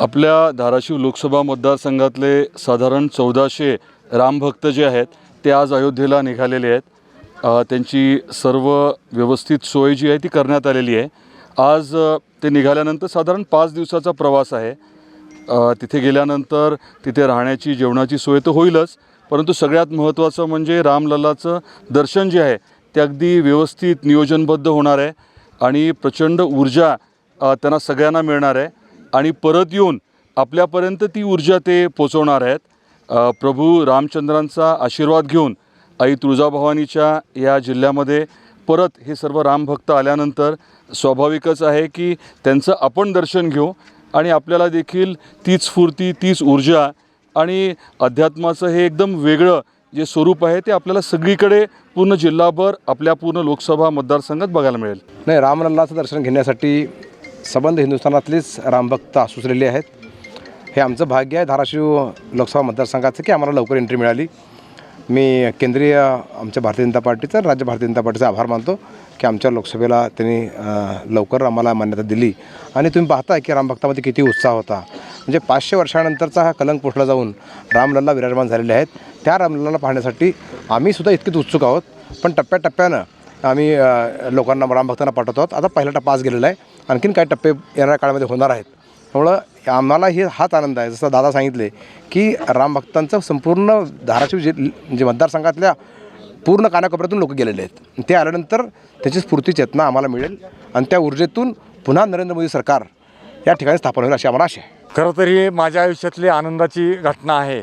आपल्या धाराशिव लोकसभा मतदारसंघातले साधारण चौदाशे रामभक्त जे आहेत ते आज अयोध्येला निघालेले आहेत. त्यांची सर्व व्यवस्थित सोय जी आहे ती करण्यात आलेली आहे. आज ते निघाल्यानंतर साधारण पाच दिवसाचा प्रवास आहे. तिथे गेल्यानंतर तिथे राहण्याची जेवणाची सोय तर होईलच परंतु सगळ्यात महत्त्वाचं म्हणजे रामलल्लाचं दर्शन जे आहे ते अगदी व्यवस्थित नियोजनबद्ध होणार आहे आणि प्रचंड ऊर्जा त्यांना सगळ्यांना मिळणार आहे. आणि परत येऊन आपल्यापर्यंत ती ऊर्जा ते पोचवणार आहेत. प्रभू रामचंद्रांचा आशीर्वाद घेऊन आई तुळजाभवानीच्या या जिल्ह्यामध्ये परत हे सर्व रामभक्त आल्यानंतर स्वाभाविकच आहे की त्यांचं आपण दर्शन घेऊ आणि आपल्याला देखील तीच स्फूर्ती तीच ऊर्जा आणि अध्यात्माचं हे एकदम वेगळं जे स्वरूप आहे ते आपल्याला सगळीकडे पूर्ण जिल्हाभर आपल्या पूर्ण लोकसभा मतदारसंघात बघायला मिळेल. नाही रामलल्लाचं दर्शन घेण्यासाठी संबंध हिंदुस्थानातलीच रामभक्त आसुसलेले आहेत. हे आमचं भाग्य आहे. धाराशिव लोकसभा मतदारसंघाचं की आम्हाला लवकर एंट्री मिळाली. मी केंद्रीय आमच्या भारतीय जनता पार्टीचा राज्य भारतीय जनता पार्टीचा आभार मानतो की आमच्या लोकसभेला त्यांनी लवकर आम्हाला मान्यता दिली. आणि तुम्ही पाहता की रामभक्तामध्ये किती उत्साह होता. म्हणजे पाचशे वर्षानंतरचा हा कलंक पोचला जाऊन रामलल्ला विराजमान झालेले आहेत. त्या रामलल्लाला पाहण्यासाठी आम्हीसुद्धा इतकीच इतकेच उत्सुक आहोत. पण टप्प्याटप्प्यानं आम्ही लोकांना रामभक्तांना पाठवतो आहोत. आता पहिला टप्पा आज गेलेला आहे. आणखीन काही टप्पे येणाऱ्या काळामध्ये होणार आहेत. त्यामुळं आम्हाला हे हाच आनंद आहे. जसं दादा सांगितले की रामभक्तांचं संपूर्ण धाराशिव जि म्हणजे मतदारसंघातल्या पूर्ण कानाकोपऱ्यातून लोक गेलेले आहेत. ते आल्यानंतर त्याची स्फूर्ती चेतना आम्हाला मिळेल आणि त्या ऊर्जेतून पुन्हा नरेंद्र मोदी सरकार या ठिकाणी स्थापन होईल अशी आम्हाला आशा आहे. खरं तर ही माझ्या आयुष्यातली आनंदाची घटना आहे.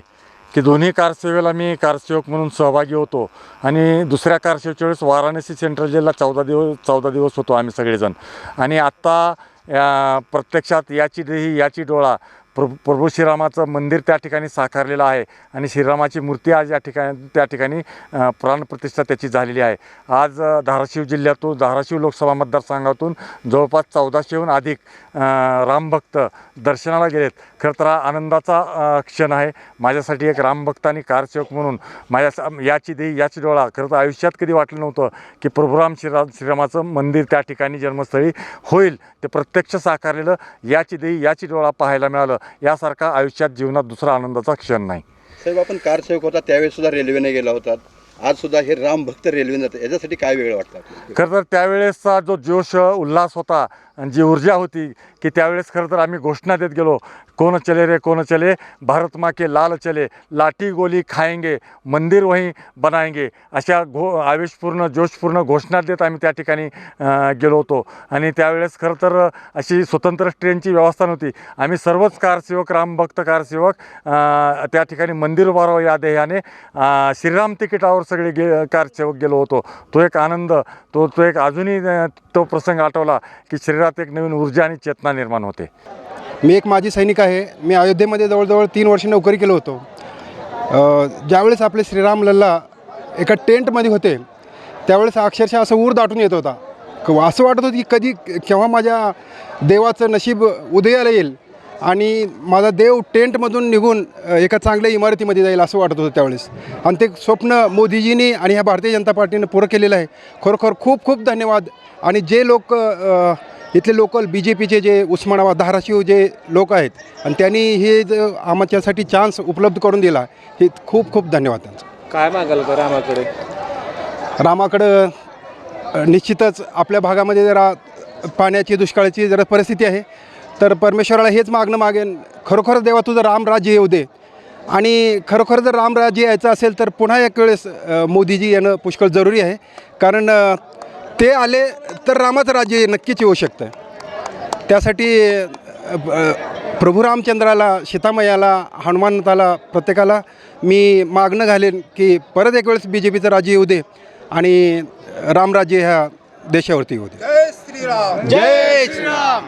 की दोन्ही कारसेवेला मी कारसेवक म्हणून सहभागी होतो. आणि दुसऱ्या कारसेवेच्या वेळेस वाराणसी सेंट्रल जेलला चौदा दिवस चौदा दिवस होतो आम्ही सगळेजण. आणि आत्ता या प्रत्यक्षात याची देही याची डोळा प्रभू प्रभू श्रीरामाचं मंदिर त्या ठिकाणी साकारलेलं आहे आणि श्रीरामाची मूर्ती आज या ठिकाणी त्या ठिकाणी प्राणप्रतिष्ठा त्याची झालेली आहे. आज धाराशिव जिल्ह्यातून धाराशिव लोकसभा मतदारसंघातून जवळपास चौदाशेहून अधिक रामभक्त दर्शनाला गेलेत. खरं तर हा आनंदाचा क्षण आहे. माझ्यासाठी एक रामभक्त आणि कारसेवक म्हणून माझ्या याची देही याची डोळा खरं तर आयुष्यात कधी वाटलं नव्हतं की प्रभुराम श्रीराम श्रीरामाचं मंदिर त्या ठिकाणी जन्मस्थळी होईल. ते प्रत्यक्ष साकारलेलं याची देही याची डोळा पाहायला मिळालं. यासारखा आयुष्यात जीवनात दुसरा आनंदाचा क्षण नाही. साहेब आपण कार सेवक होता त्यावेळेस सुद्धा रेल्वेने गेला होता आज सुद्धा हे राम भक्त रेल्वे जातात. याच्यासाठी काय वेगळं वाटतं खरं तर त्यावेळेसचा जो जोश उल्हास होता आणि जी ऊर्जा होती की त्यावेळेस खरं तर आम्ही घोषणा देत गेलो कोण चले रे कोण चले? भारत माँ के लाल चले लाठी गोली खाएंगे मंदिर वहीं बनाएंगे अशा घो आवेशपूर्ण जोशपूर्ण घोषणा देत आम्ही त्या ठिकाणी गेलो होतो. आणि त्यावेळेस खरं तर अशी स्वतंत्र ट्रेनची व्यवस्था नव्हती. आम्ही सर्वच कारसेवक रामभक्त कारसेवक त्या ठिकाणी मंदिर उभारावं या ध्येयाने श्रीराम तिकिटावर सगळे गे कारसेवक गेलो होतो. तो एक आनंद तो तो एक अजूनही तो प्रसंग आठवला की शरीरात एक नवीन ऊर्जा आणि चेतना निर्माण होते. मी एक माजी सैनिक आहे. मी अयोध्येमध्ये जवळजवळ तीन वर्ष नोकरी केलो होतो. ज्यावेळेस आपले श्रीराम लल्ला एका टेंटमध्ये होते त्यावेळेस अक्षरशः असं ऊर दाटून येत होता. असं वाटत होतं की कधी केव्हा माझ्या देवाचं नशीब उदयाला येईल आणि माझा देव टेंटमधून निघून एका चांगल्या इमारतीमध्ये जाईल असं वाटत होतं त्यावेळेस. आणि ते स्वप्न मोदीजींनी आणि ह्या भारतीय जनता पार्टीनं पुरं केलेलं आहे. खरोखर खूप खूप धन्यवाद. आणि जे लोक इथले लोकल बी जे पीचे जे उस्मानाबाद धाराशिव जे लोक आहेत आणि त्यांनी हे ज- आमच्यासाठी चान्स उपलब्ध करून दिला हे खूप खूप धन्यवाद त्यांचं. काय मागाल का रामाकडे? रामाकडं निश्चितच आपल्या भागामध्ये जरा पाण्याची दुष्काळाची जरा परिस्थिती आहे. तर परमेश्वराला हेच मागणं मागेन खरोखर देवा तुझं रामराज्य येऊ दे. आणि खरोखर जर रामराज्य यायचं असेल तर पुन्हा एक वेळेस मोदीजी येणं पुष्कळ जरुरी आहे. कारण ते आले तर रामाचं राज्य नक्कीच येऊ शकतं. त्यासाठी प्रभू रामचंद्राला सीतामयाला हनुमंताला प्रत्येकाला मी मागणं घालेन की परत एक वेळेस बी जे पीचं राज्य येऊ दे आणि रामराज्य ह्या देशावरती येऊ दे. जय श्रीराम.